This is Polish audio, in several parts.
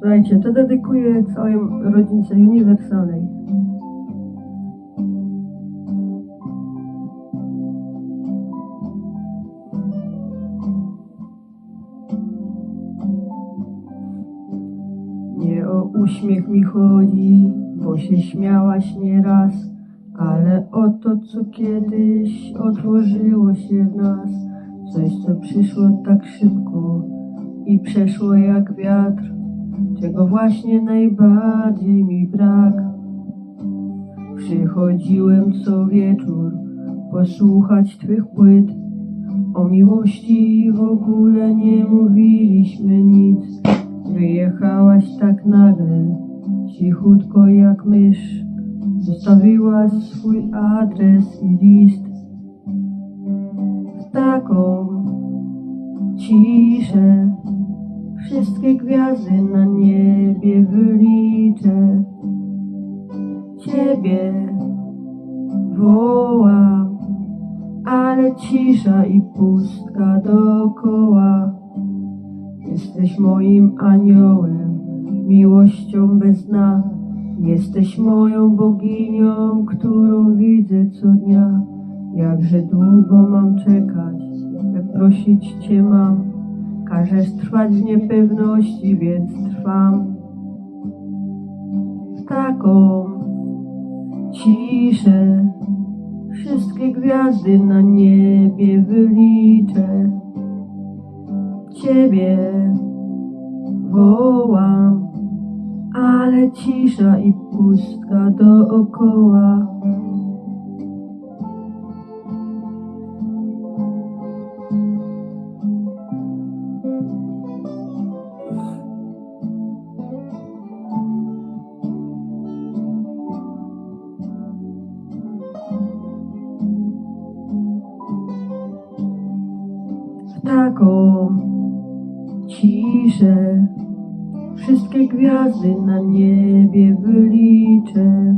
Słuchajcie, to dedykuję całej rodzince uniwersalnej. Nie o uśmiech mi chodzi, bo się śmiałaś nieraz, ale o to, co kiedyś otworzyło się w nas, coś, co przyszło tak szybko i przeszło jak wiatr, czego właśnie najbardziej mi brak. Przychodziłem co wieczór posłuchać Twych płyt, o miłości w ogóle nie mówiliśmy nic. Wyjechałaś tak nagle, cichutko jak mysz. Zostawiłaś swój adres i list. W taką ciszę wszystkie gwiazdy na niebie wyliczę. Ciebie wołam, ale cisza i pustka dookoła. Jesteś moim aniołem, miłością bez dna. Jesteś moją boginią, którą widzę co dnia. Jakże długo mam czekać, jak prosić Cię mam. Każesz trwać w niepewności, więc trwam. W taką ciszę wszystkie gwiazdy na niebie wyliczę. Ciebie wołam, ale cisza i pustka dookoła. Taką ciszę wszystkie gwiazdy na niebie wyliczę.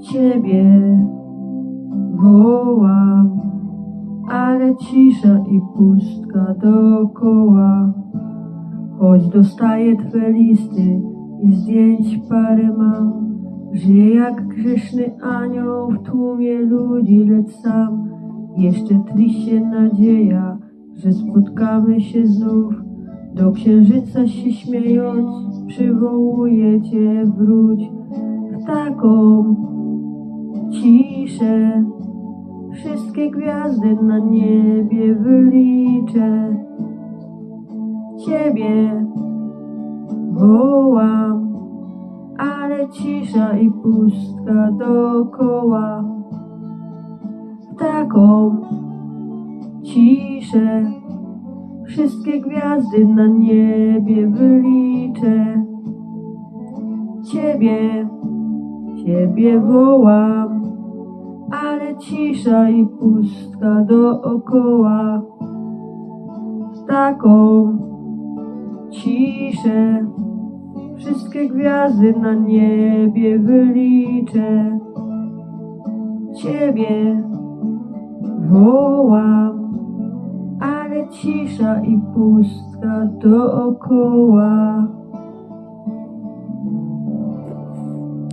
Ciebie wołam, ale cisza i pustka dookoła. Choć dostaję Twe listy i zdjęć parę mam, żyję jak grzeszny anioł w tłumie ludzi, lecz sam jeszcze tli się nadzieja, że spotkamy się znów. Do księżyca się śmiejąc, przywołuję Cię, wróć w taką ciszę. Wszystkie gwiazdy na niebie wyliczę. Ciebie wołam, ale cisza i pustka dookoła. Taką ciszę wszystkie gwiazdy na niebie wyliczę. Ciebie, Ciebie wołam, ale cisza i pustka dookoła. W taką ciszę wszystkie gwiazdy na niebie wyliczę. Ciebie wołam, ale cisza i pustka dookoła.